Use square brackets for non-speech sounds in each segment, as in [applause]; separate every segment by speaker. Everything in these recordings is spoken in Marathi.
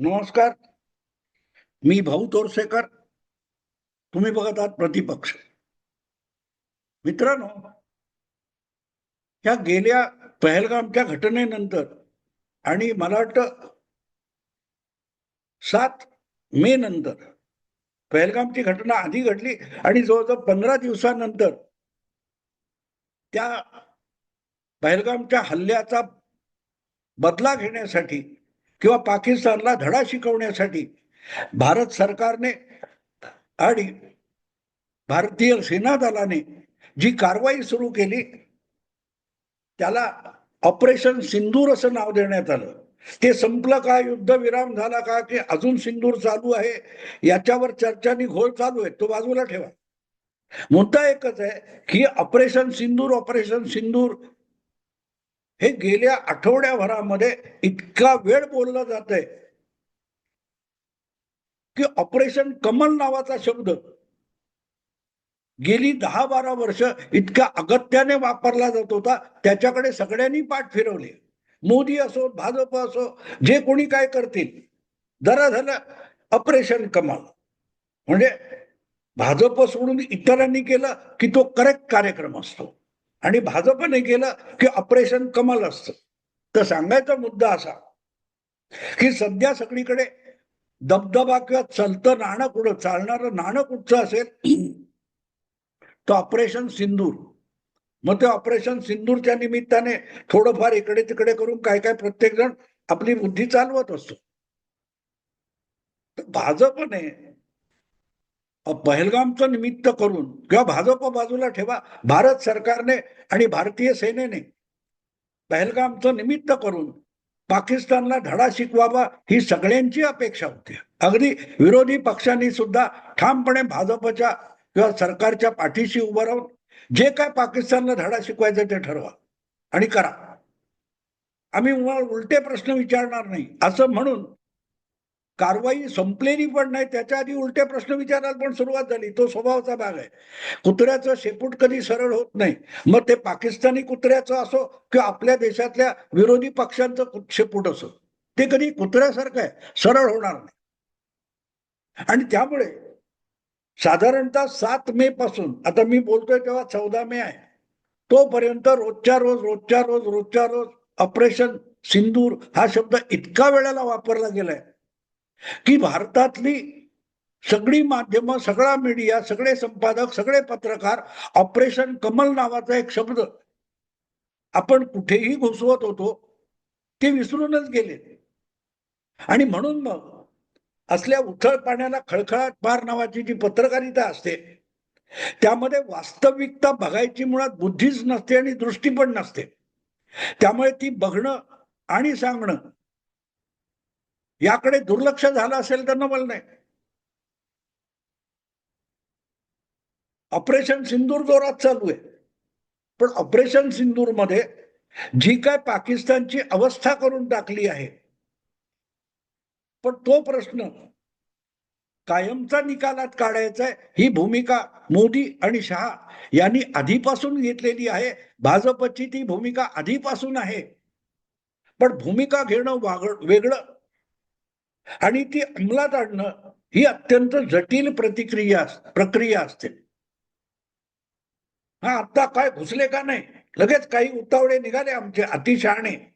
Speaker 1: नमस्कार. मी भाऊ तोरसेकर. तुम्ही बघत आहात प्रतिपक्ष. मित्रांनो या गेल्या पहलगामच्या घटनेनंतर आणि मला वाटतं सात मे नंतर पहलगामची घटना आधी घडली आणि जवळजवळ पंधरा दिवसानंतर त्या पहलगामच्या हल्ल्याचा बदला घेण्यासाठी किंवा पाकिस्तानला धडा शिकवण्यासाठी भारत सरकारने आणि भारतीय सेना दलाने जी कारवाई सुरू केली त्याला ऑपरेशन सिंदूर असं नाव देण्यात आलं. ते संपलं का? युद्ध विराम झाला का? की अजून सिंदूर चालू आहे? याच्यावर चर्चानी घोळ चालू आहे तो बाजूला ठेवा. मुद्दा एकच आहे की ऑपरेशन सिंदूर ऑपरेशन सिंदूर हे गेल्या आठवड्याभरामध्ये इतका वेळ बोललं जात आहे की ऑपरेशन कमल नावाचा शब्द गेली दहा बारा वर्ष इतक्या अगत्याने वापरला जात होता. त्याच्याकडे सगळ्यांनी पाठ फिरवली. मोदी असो भाजप असो जे कोणी काय करतील. जरा झालं ऑपरेशन कमल. म्हणजे भाजप सोडून इतरांनी केलं की तो करेक्ट कार्यक्रम असतो. आणि भाजपने केलं की ऑपरेशन कमल असतं. तर सांगायचा मुद्दा असा की सध्या सगळीकडे दबदबा किंवा चलतं नाणं कुठं चालणारं नाणं कुठचं असेल [clears throat] तर ऑपरेशन सिंदूर. मग ते ऑपरेशन सिंदूरच्या निमित्ताने थोडंफार इकडे तिकडे करून काय काय प्रत्येक जण आपली बुद्धी चालवत असतो. तर भाजपने पहलगामचं निमित्त करून किंवा भाजप बाजूला ठेवा भारत सरकारने आणि भारतीय सेनेने पहलगामचं निमित्त करून पाकिस्तानला धडा शिकवावा ही सगळ्यांची अपेक्षा होती. अगदी विरोधी पक्षांनी सुद्धा ठामपणे भाजपच्या किंवा सरकारच्या पाठीशी उभं राहून जे काय पाकिस्तानला धडा शिकवायचं ते ठरवा आणि करा. आम्ही उलटे प्रश्न विचारणार नाही. असं म्हणून कारवाई संपलेली पण नाही त्याच्या आधी उलटे प्रश्न विचारायला पण सुरुवात झाली. तो स्वभावाचा भाग आहे. कुत्र्याचं शेपूट कधी सरळ होत नाही. मग ते पाकिस्तानी कुत्र्याचं असो किंवा आपल्या देशातल्या विरोधी पक्षांचं शेपूट असो ते कधी कुत्र्यासारखं आहे सरळ होणार नाही. आणि त्यामुळे साधारणतः सात मे पासून आता मी बोलतोय तेव्हा चौदा मे आहे तोपर्यंत रोजच्या रोज रोजच्या रोज रोजच्या रोज ऑपरेशन सिंदूर हा शब्द इतका वेळेला वापरला गेलाय की भारतातली सगळी माध्यमं सगळा मीडिया सगळे संपादक सगळे पत्रकार ऑपरेशन कमल नावाचा एक शब्द आपण कुठेही घुसवत होतो ते विसरूनच गेले. आणि म्हणून मग असल्या उथळ पाण्याला खळखळाट पार नावाची जी पत्रकारिता असते त्यामध्ये वास्तविकता बघायची मुळात बुद्धीच नसते आणि दृष्टी पण नसते. त्यामुळे ती बघणं आणि सांगणं याकडे दुर्लक्ष झालं असेल तर नवल नाही. ऑपरेशन सिंदूर जोरात चालू आहे. पण ऑपरेशन सिंदूरमध्ये जी काय पाकिस्तानची अवस्था करून टाकली आहे पण तो प्रश्न कायमचा निकालात काढायचा आहे ही भूमिका मोदी आणि शहा यांनी आधीपासून घेतलेली आहे. भाजपची ती भूमिका आधीपासून आहे. पण भूमिका घेणं वाग वेगळं. आणि ती अंमलात आणणं ही अत्यंत जटिल प्रतिक्रिया प्रक्रिया असते. हा आता काय घुसले का नाही? लगेच काही उतावळे निघाले आमचे अतिशहाणे.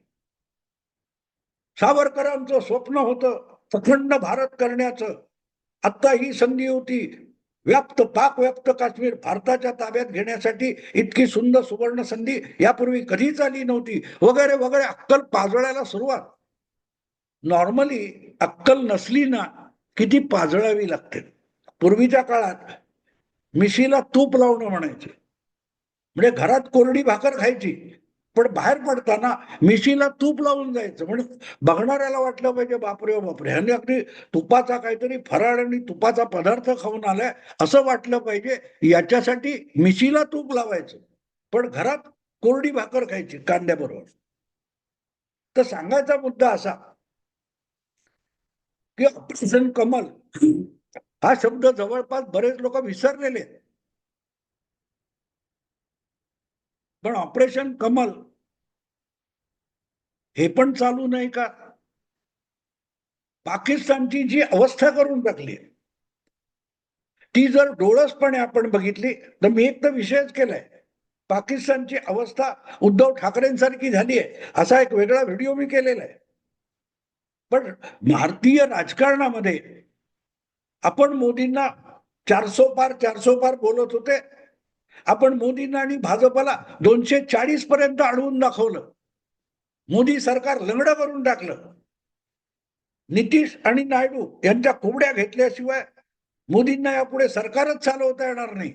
Speaker 1: सावरकरांचं स्वप्न होतं प्रखंड भारत करण्याचं. आता ही संधी होती. व्याप्त पाक व्याप्त काश्मीर भारताच्या ताब्यात घेण्यासाठी इतकी सुंदर सुवर्ण संधी यापूर्वी कधीच आली नव्हती. वगैरे वगैरे अक्कल पाजळायला सुरुवात. नॉर्मली अक्कल नसली ना किती पाजळावी लागते. पूर्वीच्या काळात मिशीला तूप लावणं म्हणायचे. म्हणजे घरात कोरडी भाकर खायची पण बाहेर पडताना मिशीला तूप लावून जायचं. म्हणजे बघणाऱ्याला वाटलं पाहिजे बापरे बापरे ह्याने अगदी तुपाचा काहीतरी फराळ आणि तुपाचा पदार्थ खाऊन आलाय असं वाटलं पाहिजे. याच्यासाठी मिशीला तूप लावायचं. पण घरात कोरडी भाकर खायची कांद्याबरोबर. तर सांगायचा मुद्दा असा की ऑपरेशन कमल. हा शब्द जवळपास बरेच लोक विसरलेले आहेत. पण ऑपरेशन कमल हे पण चालू नाही का? पाकिस्तानची जी अवस्था करून टाकली ती जर डोळसपणे आपण बघितली तर मी एक तर विषयच केलाय पाकिस्तानची अवस्था उद्धव ठाकरेंसारखी झाली आहे असा एक वेगळा व्हिडिओ मी केलेला आहे पण भारतीय राजकारणामध्ये आपण मोदींना चारसो पार चारसो पार बोलत होते. आपण मोदींना आणि भाजपला दोनशे चाळीस पर्यंत अडवून दाखवलं. मोदी सरकार लंगडं करून टाकलं. नितीश आणि नायडू यांच्या कोबड्या घेतल्याशिवाय मोदींना यापुढे सरकारच चालवता येणार नाही.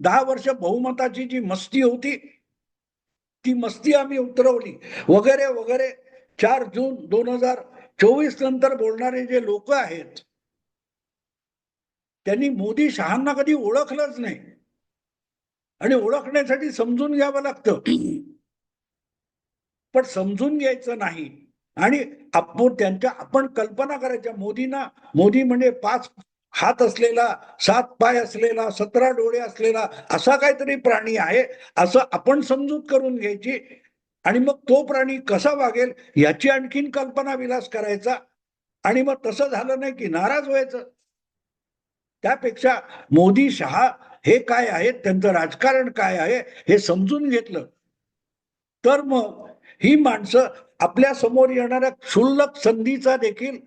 Speaker 1: दहा वर्ष बहुमताची जी मस्ती होती ती मस्ती आम्ही उतरवली. वगैरे वगैरे चार जून दोन हजार चोवीस नंतर बोलणारे जे लोक आहेत त्यांनी मोदी शहांना कधी ओळखलंच नाही. आणि ओळखण्यासाठी समजून घ्यावं लागतं. पण समजून घ्यायचं नाही. आणि आपण त्यांच्या आपण कल्पना करायच्या. मोदींना मोदी म्हणजे पाच हात असलेला सात पाय असलेला सतरा डोळे असलेला असा काहीतरी प्राणी आहे. असं आपण समजूत करून घ्यायची. आणि मग तो प्राणी कसा वागेल याची आणखीन कल्पना विलास करायचा. आणि मग तसं झालं नाही की नाराज व्हायचं. त्यापेक्षा मोदी शहा हे काय आहेत त्यांचं राजकारण काय आहे हे समजून घेतलं. तर मग ही माणसं आपल्यासमोर येणाऱ्या क्षुल्लक संधीचा देखील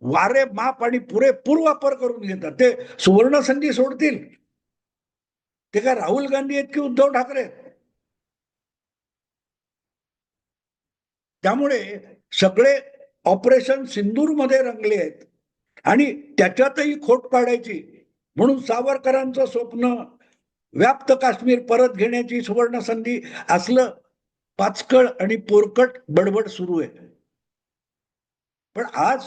Speaker 1: वारे माप आणि पुरेपूर वापर करून घेतात. ते सुवर्ण संधी सोडतील. ते काय राहुल गांधी आहेत की उद्धव ठाकरे आहेत? त्यामुळे सगळे ऑपरेशन सिंदूरमध्ये रंगले आहेत. आणि त्याच्यातही खोट पाडायची. म्हणून सावरकरांचं स्वप्न व्याप्त काश्मीर परत घेण्याची सुवर्ण संधी असलं पाचकळ आणि पोरकट बडबड सुरू आहे. पण आज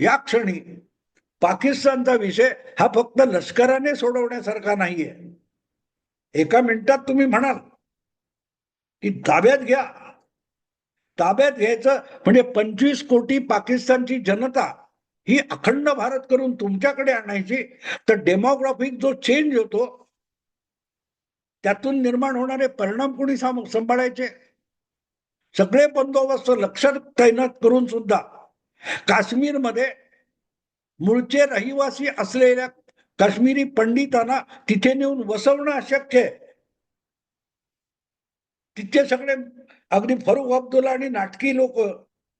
Speaker 1: या क्षणी पाकिस्तानचा विषय हा फक्त लष्कराने सोडवण्यासारखा नाहीये. एका मिनिटात तुम्ही म्हणाल की ताब्यात घ्या. ताब्यात घ्यायचं. म्हणजे पंचवीस कोटी पाकिस्तानची जनता ही अखंड भारत करून तुमच्याकडे आणायची. तर डेमोग्राफिक जो चेंज होतो त्यातून निर्माण होणारे परिणाम कोणी सांभाळायचे? सगळे बंदोबस्त लक्षात तैनात करून सुद्धा काश्मीरमध्ये मूळचे रहिवासी असलेल्या काश्मीरी पंडितांना तिथे नेऊन वसवणं अशक्य आहे. तिथे सगळे अगदी फरुख अब्दुल्ला आणि नाटकी लोक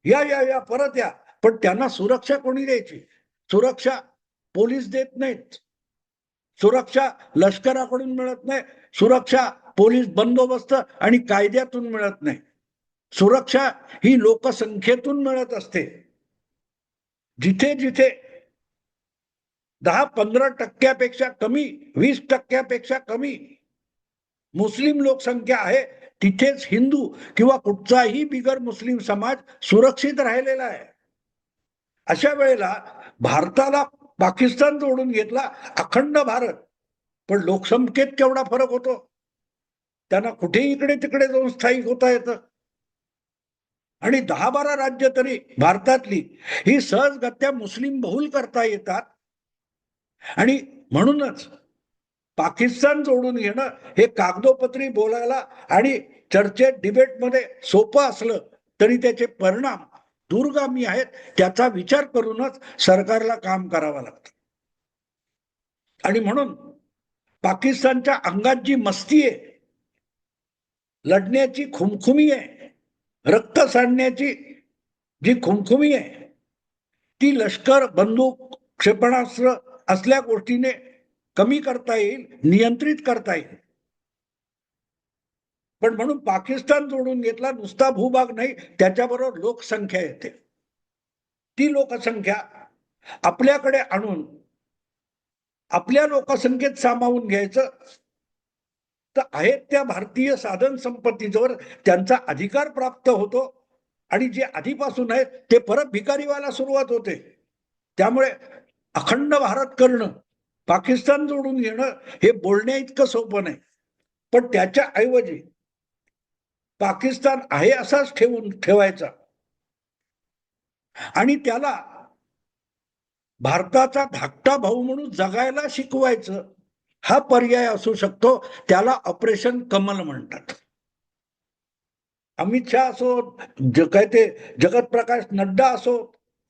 Speaker 1: या या या परत या. पण त्यांना सुरक्षा कोणी द्यायची? सुरक्षा पोलीस देत नाहीत. सुरक्षा लष्कराकडून मिळत नाही. सुरक्षा पोलीस बंदोबस्त आणि कायद्यातून मिळत नाही. सुरक्षा ही लोकसंख्येतून मिळत असते. जिथे जिथे दहा पंधरा टक्क्यापेक्षा कमी वीस टक्क्यापेक्षा कमी मुस्लिम लोकसंख्या आहे तिथेच हिंदू किंवा कुठचाही बिगर मुस्लिम समाज सुरक्षित राहिलेला आहे. अशा वेळेला भारताला पाकिस्तान जोडून घेतला अखंड भारत. पण लोकसंख्येत केवढा फरक होतो? त्यांना कुठेही इकडे तिकडे जाऊन स्थायिक होता येतं. आणि दहा बारा राज्य तरी भारतातली ही सहजगत्या मुस्लिम बहुल करता येतात. आणि म्हणूनच पाकिस्तान जोडून घेणं हे कागदोपत्री बोलायला आणि चर्चेत डिबेटमध्ये सोपं असलं तरी त्याचे परिणाम दूरगामी आहेत त्याचा विचार करूनच सरकारला काम करावं लागतं. आणि म्हणून पाकिस्तानच्या अंगात जी मस्ती आहे लढण्याची खुमखुमी आहे रक्त सांडण्याची जी खुमखुमी आहे ती लष्कर बंदूक क्षेपणास्त्र असल्या गोष्टीने कमी करता येईल नियंत्रित करता येईल. पण म्हणून पाकिस्तान जोडून घेतला नुसता भूभाग नाही त्याच्याबरोबर लोकसंख्या येते. ती लोकसंख्या आपल्याकडे आणून आपल्या लोकसंख्येत सामावून घ्यायचं तर आहेत त्या भारतीय साधन संपत्तीजवळ त्यांचा अधिकार प्राप्त होतो. आणि जे आधीपासून आहेत ते परत भिकारी व्हायला सुरुवात होते. त्यामुळे अखंड भारत करणं पाकिस्तान जोडून घेणं हे बोलण्या इतकं सोपं नाही. पण त्याच्या ऐवजी पाकिस्तान आहे असाच ठेवून ठेवायचा. आणि त्याला भारताचा धाकटा भाऊ म्हणून जगायला शिकवायचं. हा पर्याय असू शकतो. त्याला ऑपरेशन कमल म्हणतात. अमित शहा असो ज काय ते जगत प्रकाश नड्डा असो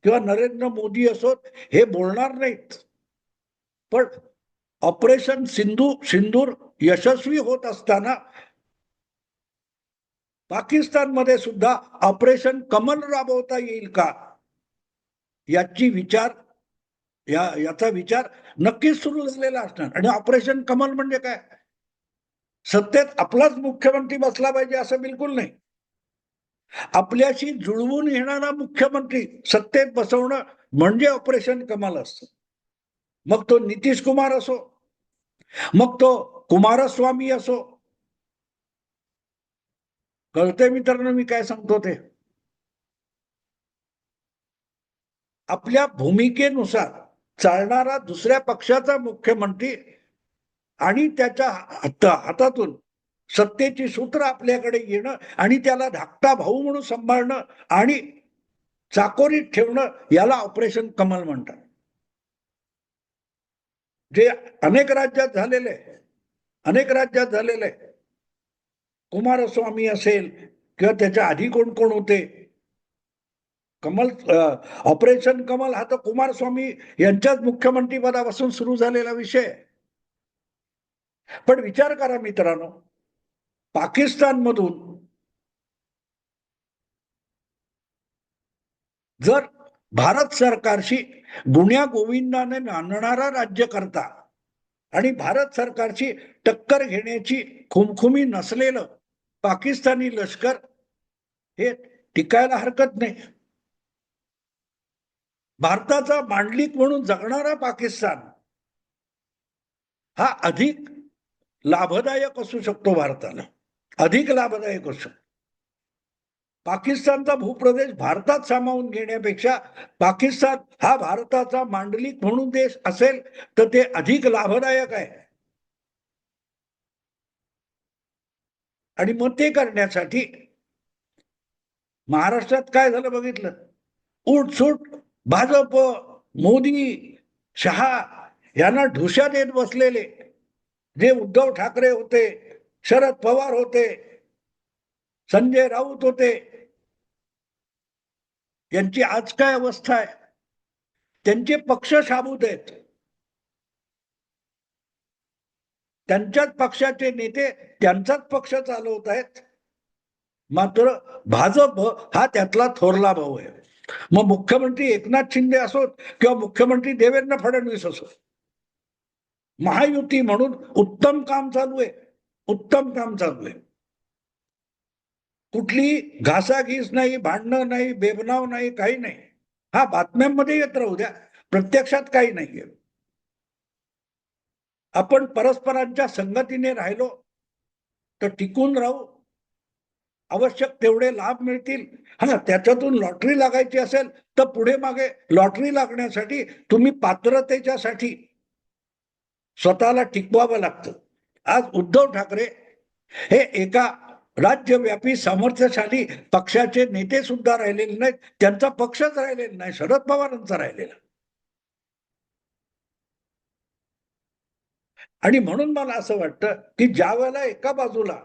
Speaker 1: किंवा नरेंद्र मोदी असोत हे बोलणार नाहीत. पण ऑपरेशन सिंधू सिंदूर यशस्वी होत असताना पाकिस्तानमध्ये सुद्धा ऑपरेशन कमल राबवता येईल का? याची विचार या याचा विचार नक्कीच सुरू झालेला असणार. आणि ऑपरेशन कमल म्हणजे काय? सत्तेत आपलाच मुख्यमंत्री बसला पाहिजे असं बिलकुल नाही. आपल्याशी जुळवून येणारा मुख्यमंत्री सत्तेत बसवणं म्हणजे ऑपरेशन कमाल असतं. मग तो नितीश कुमार असो मग तो कुमारस्वामी असो कळते मित्रांनो मी काय सांगतो ते? आपल्या भूमिकेनुसार चालणारा दुसऱ्या पक्षाचा मुख्यमंत्री आणि त्याच्या हातातून सत्तेची सूत्र आपल्याकडे येणं आणि त्याला धाकटा भाऊ म्हणून सांभाळणं आणि चाकोरीत ठेवणं याला ऑपरेशन कमल म्हणतात. जे अनेक राज्यात झालेले अनेक राज्यात झालेले आहे कुमारस्वामी असेल किंवा त्याच्या आधी कोण कोण होते? कमल ऑपरेशन कमल हा तर कुमारस्वामी यांच्याच मुख्यमंत्री पदापासून सुरू झालेला विषय. पण विचार करा मित्रांनो पाकिस्तानमधून जर भारत सरकारशी गुण्या गोविंदाने नांदणारा राज्यकर्ता आणि भारत सरकारची टक्कर घेण्याची खुमखुमी नसलेलं पाकिस्तानी लष्कर हे टिकायला हरकत नाही. भारताचा मांडलिक म्हणून जगणारा पाकिस्तान हा अधिक लाभदायक असू शकतो भारताला. अधिक लाभदायक असू शकतो. पाकिस्तानचा भूप्रदेश भारतात सामावून घेण्यापेक्षा पाकिस्तान हा भारताचा मांडलिक म्हणून देश असेल तर ते अधिक लाभदायक आहे. आणि मग ते करण्यासाठी महाराष्ट्रात काय झालं बघितलं? उठसूट भाजप मोदी शहा यांना ढुशा देत बसलेले. जे उद्धव ठाकरे होते शरद पवार होते संजय राऊत होते. यांची आज काय अवस्था आहे? त्यांचे पक्ष शाबूत आहेत. त्यांच्याच पक्षाचे नेते त्यांचाच पक्ष चालवत आहेत. मात्र भाजप हा त्यातला थोरला भाऊ आहे. मग मुख्यमंत्री एकनाथ शिंदे असोत किंवा मुख्यमंत्री देवेंद्र फडणवीस असो महायुती म्हणून उत्तम काम चालू आहे. उत्तम काम चालू आहे. कुठली घासाघीस नाही भांडणं नाही बेबनाव नाही काही नाही. हा बातम्यांमध्ये येत राहू द्या. प्रत्यक्षात काही नाहीये. आपण परस्परांच्या संगतीने राहिलो तर टिकून राहू. आवश्यक तेवढे लाभ मिळतील. हा त्याच्यातून लॉटरी लागायची असेल तर पुढे मागे लॉटरी लागण्यासाठी तुम्ही पात्रतेच्यासाठी स्वतःला टिकवावं लागतं. आज उद्धव ठाकरे हे एका राज्यव्यापी सामर्थ्यशाली पक्षाचे नेते सुद्धा राहिलेले नाहीत. त्यांचा पक्षच राहिलेला नाही शरद पवारांचा राहिलेला. आणि म्हणून मला असं वाटतं की ज्या वेळेला एका बाजूला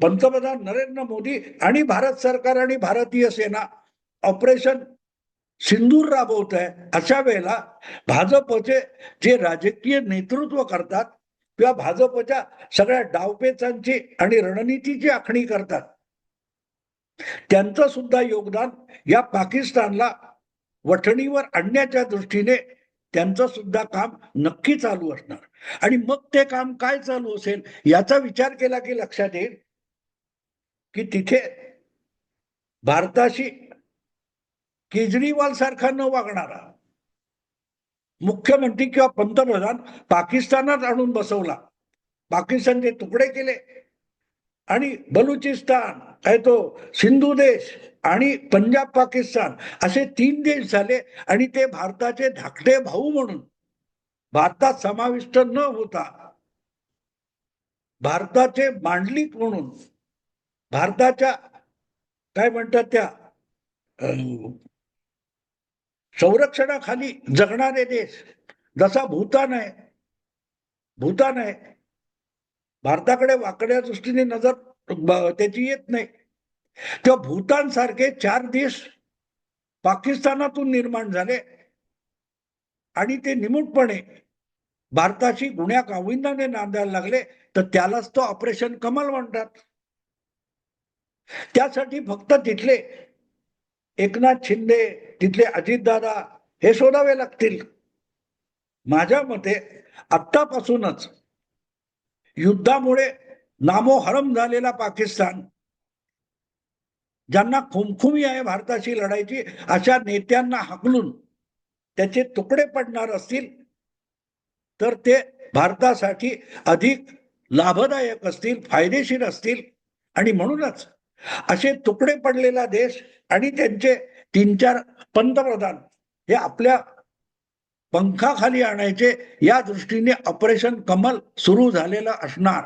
Speaker 1: पंतप्रधान नरेंद्र मोदी आणि भारत सरकार आणि भारतीय सेना ऑपरेशन सिंदूर राबवत आहे अशा वेळेला भाजपचे जे राजकीय नेतृत्व करतात किंवा भाजपच्या सगळ्या डावपेचांची आणि रणनीतीची आखणी करतात त्यांचं सुद्धा योगदान या पाकिस्तानला वठणीवर आणण्याच्या दृष्टीने त्यांचं सुद्धा काम नक्की चालू असणार. आणि मग ते काम काय चालू असेल याचा विचार केला की लक्षात येईल की तिथे भारताशी केजरीवाल सारखा न वागणारा मुख्यमंत्री किंवा पंतप्रधान पाकिस्तानात आणून बसवला. पाकिस्तानचे तुकडे केले. आणि बलुचिस्तान काय तो सिंधू देश आणि पंजाब पाकिस्तान असे तीन देश झाले आणि ते भारताचे धाकटे भाऊ म्हणून भारतात समाविष्ट न होता भारताचे मांडलिक म्हणून भारताच्या काय म्हणतात त्या अं, संरक्षणाखाली जगणारे देश जसा भूतान आहे भूतान आहे भारताकडे वाकड्या दृष्टीने नजर त्याची येत नाही. तेव्हा भूतान सारखे चार देश पाकिस्तानातून निर्माण झाले. आणि ते निमूटपणे भारताशी गुन्ह्या काविंदाने नांदायला लागले. तर त्यालाच तो ऑपरेशन कमल म्हणतात. त्यासाठी फक्त तिथले एकनाथ शिंदे तिथले अजितदादा हे शोधावे लागतील. माझ्या मते आत्तापासूनच युद्धामुळे नामोहरम झालेला पाकिस्तान ज्यांना खुमखुमी आहे भारताशी लढायची अशा नेत्यांना हकलून त्याचे तुकडे पडणार असतील तर ते भारतासाठी अधिक लाभदायक असतील फायदेशीर असतील. आणि म्हणूनच असे तुकडे पडलेला देश आणि त्यांचे तीन चार पंतप्रधान हे आपल्या पंखाखाली आणायचे या दृष्टीने ऑपरेशन कमल सुरू झालेलं असणार.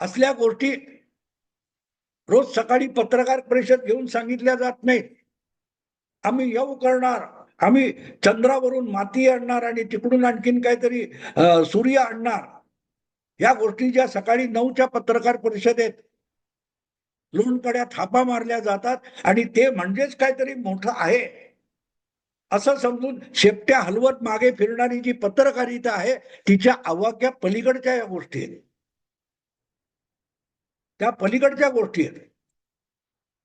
Speaker 1: असल्या गोष्टी रोज सकाळी पत्रकार परिषद घेऊन सांगितल्या जात नाहीत. आम्ही येऊ करणार आम्ही चंद्रावरून माती आणणार आणि तिकडून आणखीन काहीतरी सूर्य आणणार. या गोष्टी ज्या सकाळी नऊच्या पत्रकार परिषदेत लोणकड्या थापा मारल्या जातात आणि ते म्हणजेच काहीतरी मोठं आहे. असं समजून शेपट्या हलवत मागे फिरणारी जी पत्रकारिता आहे तिच्या आवाक्या पलीकडच्या या गोष्टी आहेत. त्या पलीकडच्या गोष्टी आहेत.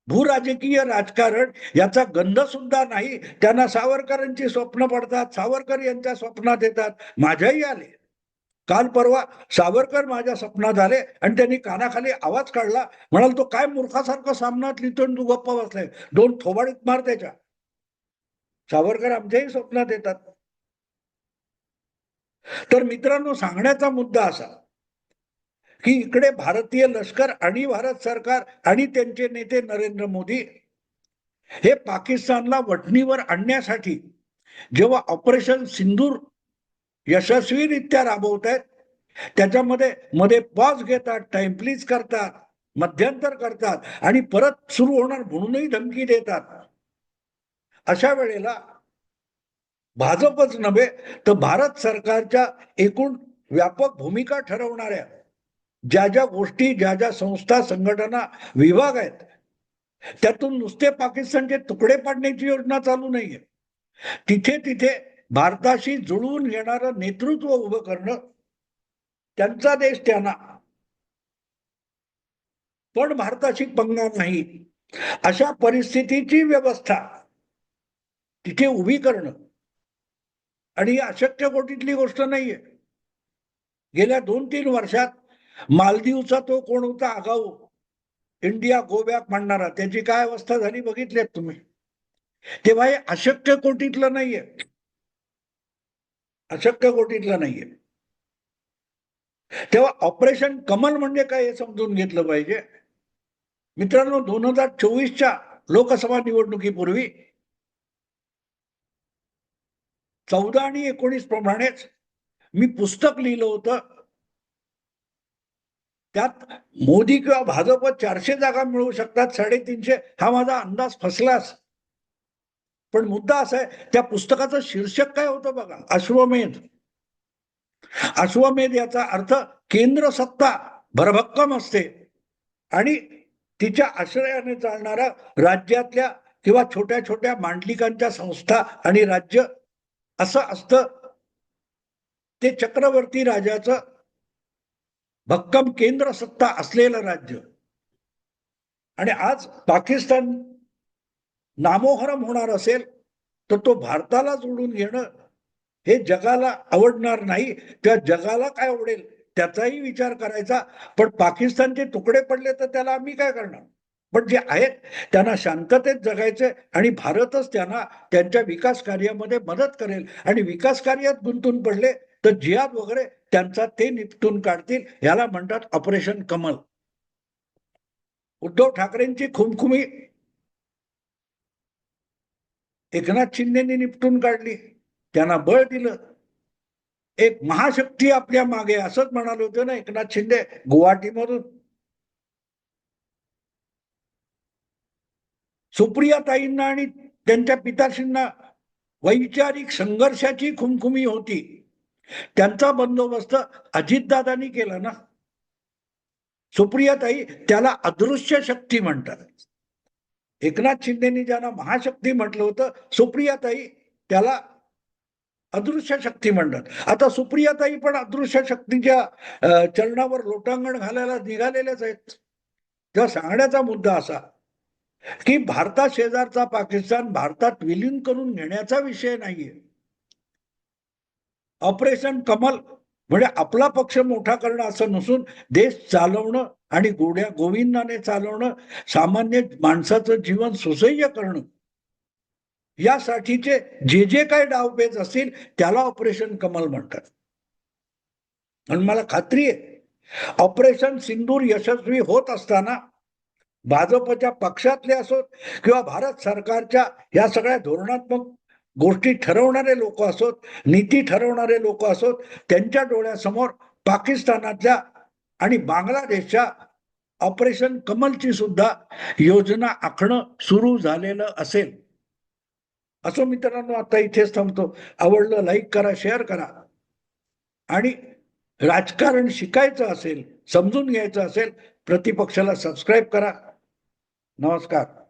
Speaker 1: भूराजकीय राजकारण याचा गंध सुद्धा नाही. त्यांना सावरकरांची स्वप्न पडतात सावरकर यांच्या स्वप्नात येतात. माझ्याही आले. काल परवा सावरकर माझ्या स्वप्नात आले आणि त्यांनी कानाखाली आवाज काढला. म्हणाल तो काय मूर्खासारखं सामनात लिहितो तू गप्पा बसलाय दोन थोबाडीत मार त्याच्या. सावरकर आमच्याही स्वप्नात येतात. तर मित्रांनो सांगण्याचा मुद्दा असा की इकडे भारतीय लष्कर आणि भारत सरकार आणि त्यांचे नेते नरेंद्र मोदी हे पाकिस्तानला वटणीवर आणण्यासाठी जेव्हा ऑपरेशन सिंदूर यशस्वीरित्या राबवत आहेत त्याच्यामध्ये मध्ये पॉज घेतात टाइम प्लीज करतात मध्यंतर करतात आणि परत सुरू होणार म्हणूनही धमकी देतात. अशा वेळेला भाजपच नव्हे तर भारत सरकारच्या एकूण व्यापक भूमिका ठरवणाऱ्या ज्या ज्या गोष्टी ज्या ज्या संस्था संघटना विभाग आहेत त्यातून नुसते पाकिस्तानचे तुकडे पाडण्याची योजना चालू नाहीये. तिथे तिथे भारताशी जुळवून घेणारं नेतृत्व उभं करणं त्यांचा देश त्यांना. पण भारताशी पंगा नाही. अशा परिस्थितीची व्यवस्था तिथे उभी करणं. आणि ही अशक्य कोटीतली गोष्ट नाहीये. गेल्या दोन तीन वर्षात मालदीवचा तो कोण होता आगाऊ? इंडिया गोबॅक म्हणणारा. त्याची काय अवस्था झाली बघितल्यात तुम्ही. तेव्हा हे अशक्य कोटीतलं नाहीये. अशक्य कोटीतलं नाहीये. तेव्हा ऑपरेशन कमल म्हणजे काय हे समजून घेतलं पाहिजे. मित्रांनो दोन हजार चोवीसच्या लोकसभा निवडणुकीपूर्वी चौदा आणि एकोणीस प्रमाणेच मी पुस्तक लिहिलं होतं. त्यात मोदी किंवा भाजप चारशे जागा मिळवू शकतात साडेतीनशे. हा माझा अंदाज फसलाच. पण मुद्दा असा आहे त्या पुस्तकाचं शीर्षक काय होतं बघा अश्वमेध. अश्वमेध याचा अर्थ केंद्र सत्ता भरभक्कम असते. आणि तिच्या आश्रयाने चालणारा राज्यातल्या किंवा छोट्या छोट्या मांडलिकांच्या संस्था आणि राज्य असं असतं. ते चक्रवर्ती राजाचं भक्कम केंद्र सत्ता असलेलं राज्य. आणि आज पाकिस्तान नामोहरम होणार असेल तर तो भारताला जोडून घेणं हे जगाला आवडणार नाही. त्या जगाला काय आवडेल त्याचाही विचार करायचा. पण पाकिस्तानचे तुकडे पडले तर त्याला आम्ही काय करणार? पण जे आहेत त्यांना शांततेत जगायचे आणि भारतच त्यांना त्यांच्या विकास कार्यामध्ये मदत करेल. आणि विकास कार्यात गुंतून पडले तर जियाद वगैरे त्यांचा ते निपटून काढतील याला म्हणतात ऑपरेशन कमल. उद्धव ठाकरेंची खुमखुमी. एकनाथ शिंदेनी निपटून काढली. त्यांना बळ दिलं. एक महाशक्ती आपल्या मागे असंच म्हणाले होते ना एकनाथ शिंदे गुवाहाटीमधून. सुप्रिया ताईंना आणि त्यांच्या पिताश्रींना वैचारिक संघर्षाची खुमखुमी होती. त्यांचा बंदोबस्त अजितदादांनी केला ना. सुप्रियाताई त्याला अदृश्य शक्ती म्हणतात. एकनाथ शिंदेनी ज्यांना महाशक्ती म्हटलं होतं सुप्रियाताई त्याला अदृश्य शक्ती म्हणतात. आता सुप्रियाताई पण अदृश्य शक्तीच्या चरणावर लोटांगण घालायला निघालेलेच आहेत. तेव्हा सांगण्याचा मुद्दा असा. की भारता शेजारचा पाकिस्तान भारतात विलीन करून घेण्याचा विषय नाहीये. ऑपरेशन कमल म्हणजे आपला पक्ष मोठा करणं असं नसून देश चालवणं आणि गोड्या गोविंदाने चालवणं सामान्य माणसाचं जीवन सुसह्य करणं यासाठीचे जे जे काही डावपेच असतील त्याला ऑपरेशन कमल म्हणतात. आणि मला खात्री आहे ऑपरेशन सिंदूर यशस्वी होत असताना भाजपच्या पक्षातले असोत किंवा भारत सरकारच्या या सगळ्या धोरणात्मक गोष्टी ठरवणारे लोक असोत नीती ठरवणारे लोक असोत त्यांच्या डोळ्यासमोर पाकिस्तानातल्या आणि बांगलादेशच्या ऑपरेशन कमलची सुद्धा योजना आखणं सुरू झालेलं असेल. असो मित्रांनो आता इथेच थांबतो. आवडलं लाईक करा शेअर करा. आणि राजकारण शिकायचं असेल समजून घ्यायचं असेल प्रतिपक्षाला सबस्क्राईब करा. नमस्कार.